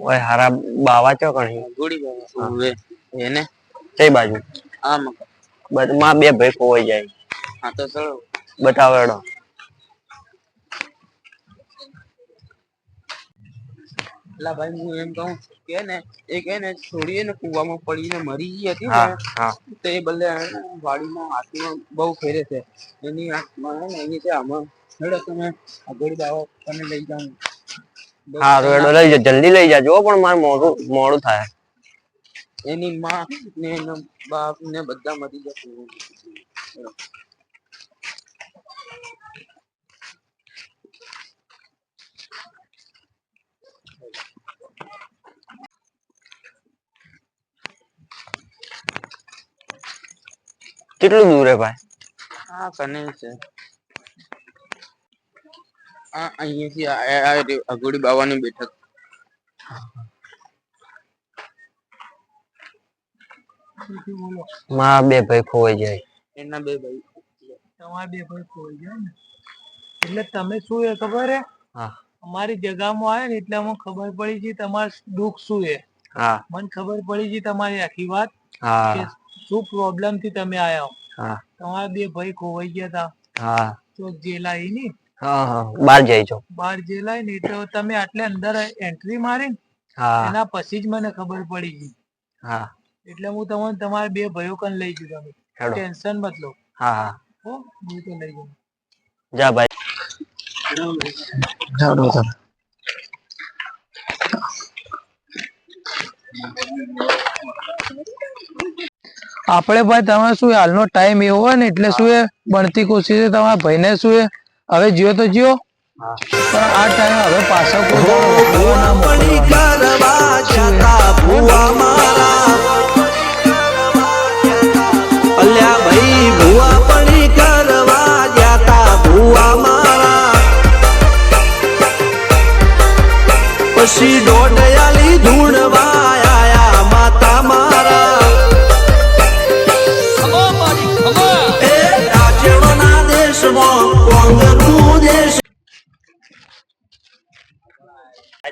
ઓય હારા બાવા ચો કણી ગોડી બાવા હવે એને? કઈ બાજુ? આમ. બદમાં બે ભાઈ ખોવાઈ જાય. હા તો ચલો. બતાવડો. લા ભાઈ હું એમ કહું કે ને એ કે ને છોડીએ ને કુવામાં પડીને મરી ગઈ હતી હા ને તો એ બદલે વાડીમાં હાથમાં બહુ ફેરે છે. એની આંખમાં ને એની છે આમાં હેડો તમે આ ગોળી બાબા તને લઈ જાઉં બહુ તો રેડો લઈ જા જલ્દી લઈ જાજો હો, પણ મારે મોડું મોડું થાય. એની માં ને એનો બાપ ને બધા મરી જશે. કેટલું દૂર હે ભાઈ? હા કને છે. આ અહીંયાથી આ અઘોડી બાવાની બેઠક. માં બે ભાઈ ખોવાઈ જાય. એના બે ભાઈ. તમારા બે ભાઈ ખોવાઈ જાય ને? એટલે તમે શું એ ખબર હે? હા. અમારી જગામાં આવ્યા ને એટલે અમને ખબર પડી છે તમાર દુઃખ શું એ હા. મને ખબર પડી છે તમારી આખી વાત હા. શું પ્રોબ્લેમથી તમે આયા હા. તમારા બે ભાઈ ખોવાઈ ગયા હતા હા. તો જેલાઈ ની? હા હા. બહાર જાય છો બહાર જેલાય ને એટલે તમે આટલે અંદર એન્ટ્રી મારી ને હા. એના પછી જ મને ખબર પડી ગઈ. હા. એટલે હું તમને તમારા બે ભાઈઓ કન લઈ ગયો તમે. ટેન્શન મત લો. હા હા. હો હું તો લઈ ગયો. જા ભાઈ. તમે આપણે ભાઈ તમે શું હાલનો ટાઈમ એવો હોય ને એટલે શું એ બનતી કોશિશ છે તમારા ભાઈને શું એ? હવે જીઓ તો જીઓ. પણ આ ટાઈમ હવે પાછા કોઈ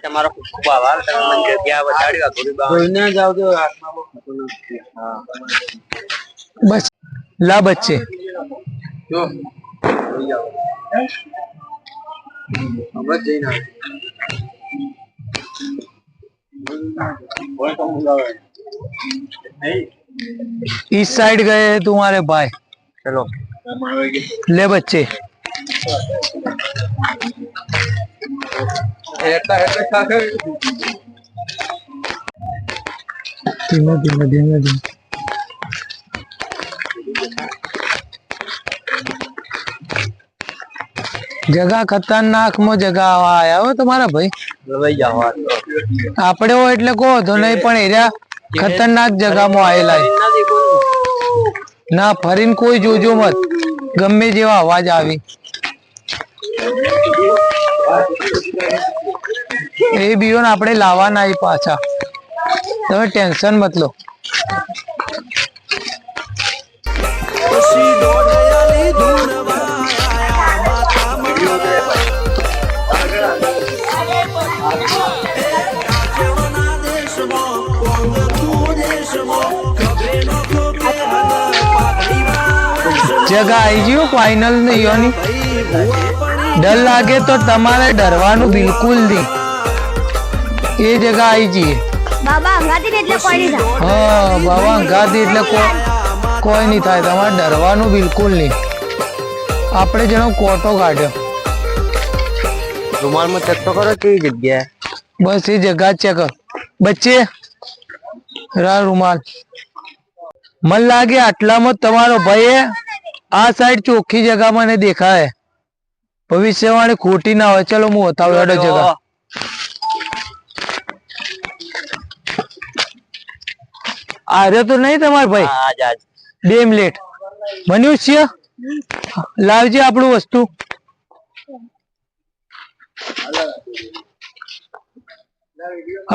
તમારો ખૂબ લા બચ્ચે જો સાઈડ ગયે તું મારે ભાઈ. ચલો લે બચ્ચે એટલા ધીમે ધીમે ધીમે ધીમે જગા ખતરનાકમાં જગા આવ્યા હો તમારા ભાઈ આપડે હોય એટલે કહો તો નહીં પણ એરિયા ખતરનાક જગામાં આવેલા ના ફરીને કોઈ જોજો મત ગમે જેવા અવાજ આવી એ બીઓને આપણે લાવવાના એ પાછા. તમે ટેન્શન મત લો. જગા આવી ગયું ફાઇનલ નહીં યોની ડર લાગે તો તમારે ડરવાનું બિલકુલ નહીં. એ જગા આવી જઈએ. બાબા અંગાતી એટલે હા બાબા કોઈ કોઈ નહીં થાય. તમારે ડરવાનું બિલકુલ નહીં. આપણે જેનો કોટો કાઢ્યો. રૂમાલમાં ચેક તો કરો કેવી જગ્યા બસ એ જગા જ ચેક બચ્ચે રા રૂમાલ. મન લાગે આટલામાં તમારો ભાઈ આ સાઈડ ચોખ્ખી જગા મને દેખાય. ભવિષ્યવાણી ખોટી ના હોય ચલો હું બતાવું હેડો જગા. આર્યો તો નહીં તમારો ભાઈ? હા આજ આજ. બે મિનિટ મનુષ્ય લાવજે આપણું વસ્તુ.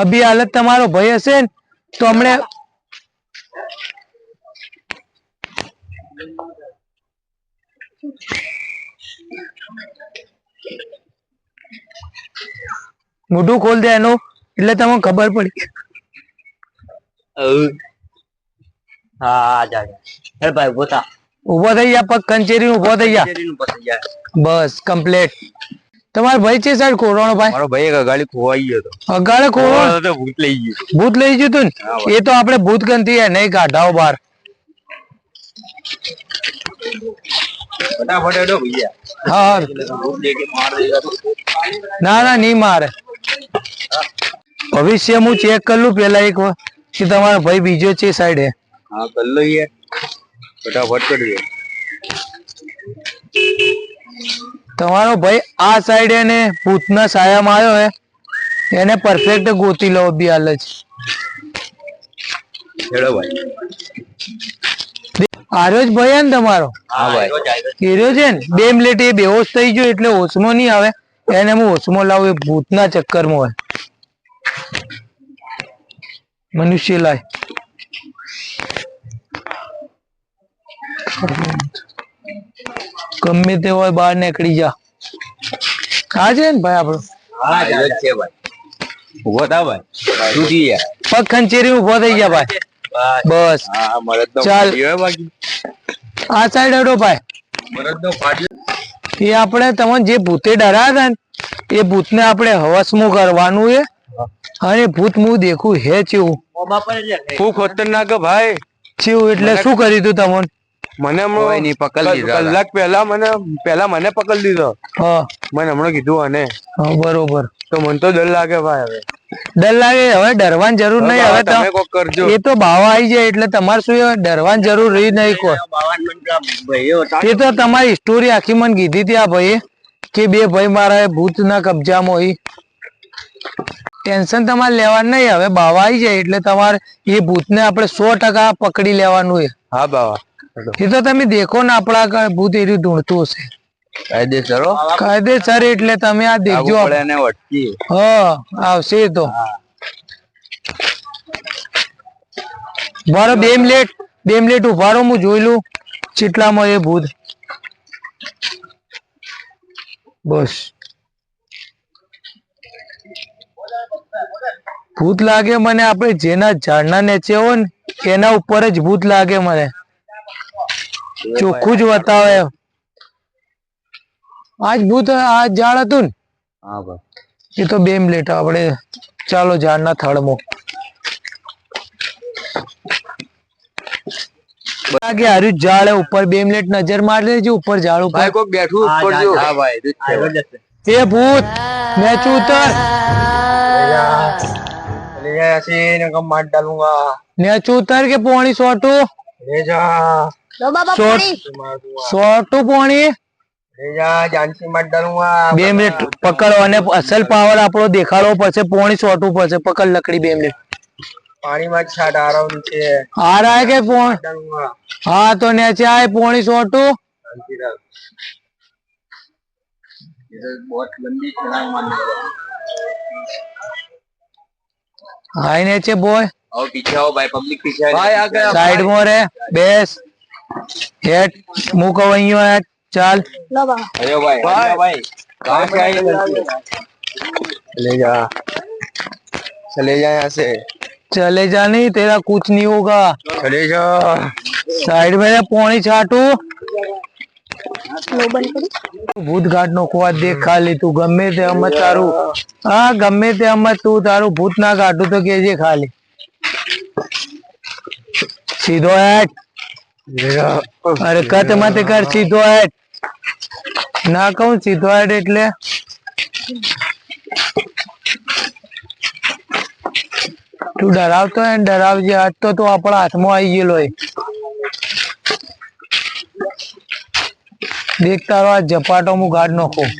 અભી હાલત તમારો ભાઈ હશે ને તો હમણે મોઢું ખોલ દે એનું એટલે તમને ખબર પડી. હા જા જા હે ભાઈ ઊભો ઊભો થઈ જા પગ કંચેરી ઊભો થઈ જા. બસ કમ્પ્લીટ. તમારો ભાઈ છે સાહેબ કોરોનો ભાઈ? મારો ભાઈ એક અગાડી ખોવાઈ ગયો હતો. અગાડે તો ભૂત લઈ ગયું. ભૂત લઈ ગયું તું ને? એ તો આપણે ભૂત ગંતી નહીં કાઢાઓ બહાર. ફટાફટ હેડો ભૈયા હા. હા. ભૂત દેખે માર દેગા તો ના ના નહીં મારે. ભવિષ્ય હું ચેક કરું પેલા એક વાર કે તમારો ભાઈ બીજો છે સાઈડે હા કર લો યાર. ફટાફટ કરી તમારો ભાઈ આ સાઈડ એને ભૂતના સાયામાં આવ્યો હે. એને પરફેક્ટ ગોતી લો બી હાલ જ. હેડો ભાઈ. આર્યો જ ભાઈ હે ને તમારો કર્યો છે ને બે મિનિટ એ બેહોશ થઈ ગયો એટલે હોશમાં નહીં આવે. એને હું હોશમાં લાવું એ ભૂતના ચક્કરમાં હોય. મનુષ્ય લાય. ગમે તે હોય બહાર નીકળી જા. આ છે ને ભાઈ આપણો? હા છે ભાઈ. ઊભો થા ભાઈ. તૂટી યાર પગ ખંચેરી ઊભો થઈ ગયા ભાઈ. બસ. ચાલ. આ સાઈડ હડો ભાઈ. એ આપણે તમને જે ભૂતે ડરાયા હતા ને એ ભૂતને આપણે હવસમું કરવાનું છે. અને ભૂત હું દેખું હે ચેવું. ખૂબ ખતરનાક હે ભાઈ. ચેવું એટલે શું કર્યું તું તમને? મને હમણાં નહીં, પકડી કલાક પહેલા મને પહેલા મને પકડી દીધો હા. મને હમણાં કીધું અને બરોબર. તો મને તો ડર લાગે ભાઈ હવે. ડર લાગે હવે ડરવાની જરૂર નહીં હવે તમે તો કોક કરજો. એ તો બાવા આવી જાય એટલે તમારે શું ડરવાની જરૂર રહી નહીં કોઈ. એ તો તમારી સ્ટોરી આખી મને કીધી હતી આ ભાઈ કે બે ભાઈ મારા ભૂતના કબજામાં હોય. ટેન્શન તમારે લેવાનું નહીં હવે બાવા આવી જાય એટલે તમારે એ ભૂતને આપણે સો ટકા પકડી લેવાનું હા બાવા. એ તો તમે દેખો ને આપણા ભૂત ભૂત રીતે ઢૂંઢતું હશે. કાયદેસર કાયદેસર એટલે તમે આ દેખજો આવું પડે એને વટકી. હ આવશે તો. બરો બે મિનિટ બે મિનિટ ઊભા હું જોઈ લઉં ચીટલામાં એ ભૂત. બસ. ભૂત લાગે મને આપણે જેના ઝાડના નીચે હોય ને એના ઉપર જ ભૂત લાગે મને. ચોખ્ખું જ બતાવે. આજ ભૂત આજ ઝાડ હતું ને? હા ભાઈ એ તો બે મિનિટ આપણે ચાલો ઝાડના થડમો. ઝાડ ઉપર બે મિનિટ નજર મારી ઉપર ઝાડ બેઠું ઉપર ભૂત મેચ ઉતર લે યાસીન કમ માર કે પોણી સોટુ? લે પોણી? બે મિનિટ પકડો અને અસલ પાવર આપણો દેખાડવો પડશે પોણી સોટવું પડશે પકડ લકડી બે મિનિટ. પાણીમાં છાટ આરામ છે. આરાય કે પોણ? હા તો નેચે આ પોણી સોટું હાય નેચે બોય સાઈડમાં રે બેસ. હેટ મૂકો અહીંયા હેટ ચાલ લો બાબા अरे भाई अरे भाई कहाँ से आई लड़की? ले जा चले जा यहाँ से चले जा नहीं तेरा कुछ नहीं होगा चले जा साइड में रे पोणी छाटू લો બંધ કરી ભૂત ઘાટ નો ખોવા દેખ ખાલી તું ગમે તે અમે તારું હા ગમે તે અમે તું તારું ભૂત ના કાઢું તો કેજે ખાલી સીધો હેટ ले जा અરે કત મત કર સીધો હેટ ના કહું હેટ એટલે. તું ડરાવતો હે ડરાવજે. આજ તો તું આપણા હાથમાં આવી ગયેલો હે દેખ તારો આ ઝપાટો હું ગાડ નાખું.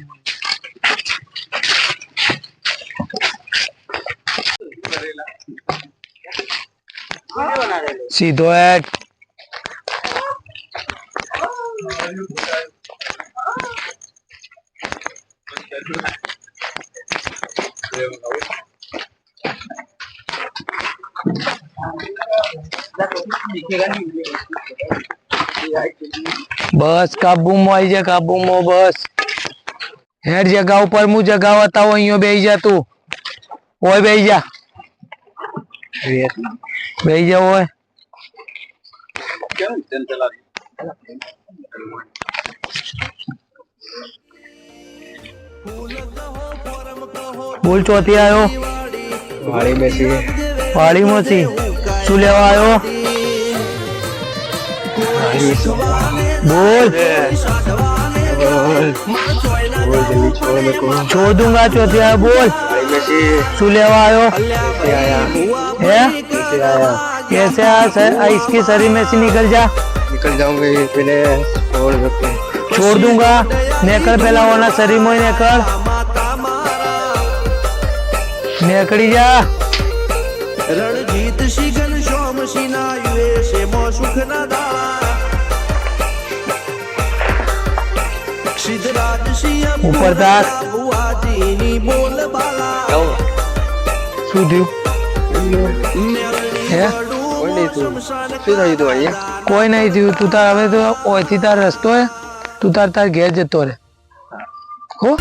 સીધો હેટ બસ, કાબુમાં આવી જા, કાબુમાં બસ. હેર જગા ઉપર હું જગા બતાવો અહીંયા બેહી જા તું. ઓય, બેહી જા. બેહી જા, ઓય. બોલ ચોથી આવ્યો વાળી બેસી વાડીમાંથી શું લેવા આવ્યો બોલ छोड़ दूंगा चौथी आया बोल શું લેવા આવ્યો है कैसे आया सर आ, इसके शरीर में से निकल जा निकल जाऊंगे पहले छोड़ देते छोड़ दूंगा नेकल पहला होना शरीर में नेकल नेकड़ी जा રણજીત શ્રી ઘનશ્યામ શ્રી ના યુએસે મો સુખ ના દાળા સિદ્ધરાજ શ્રી ઉપર તાક. બુઆજીની બોલ બાલા શું થયું હે કોઈ નહીં તું શું થયું તું અહીંયા કોઈ નહીં થયું તું તાર હવે તો ઓયથી તાર રસ્તો હે તું તાર તાર ઘેર જતો રે હો?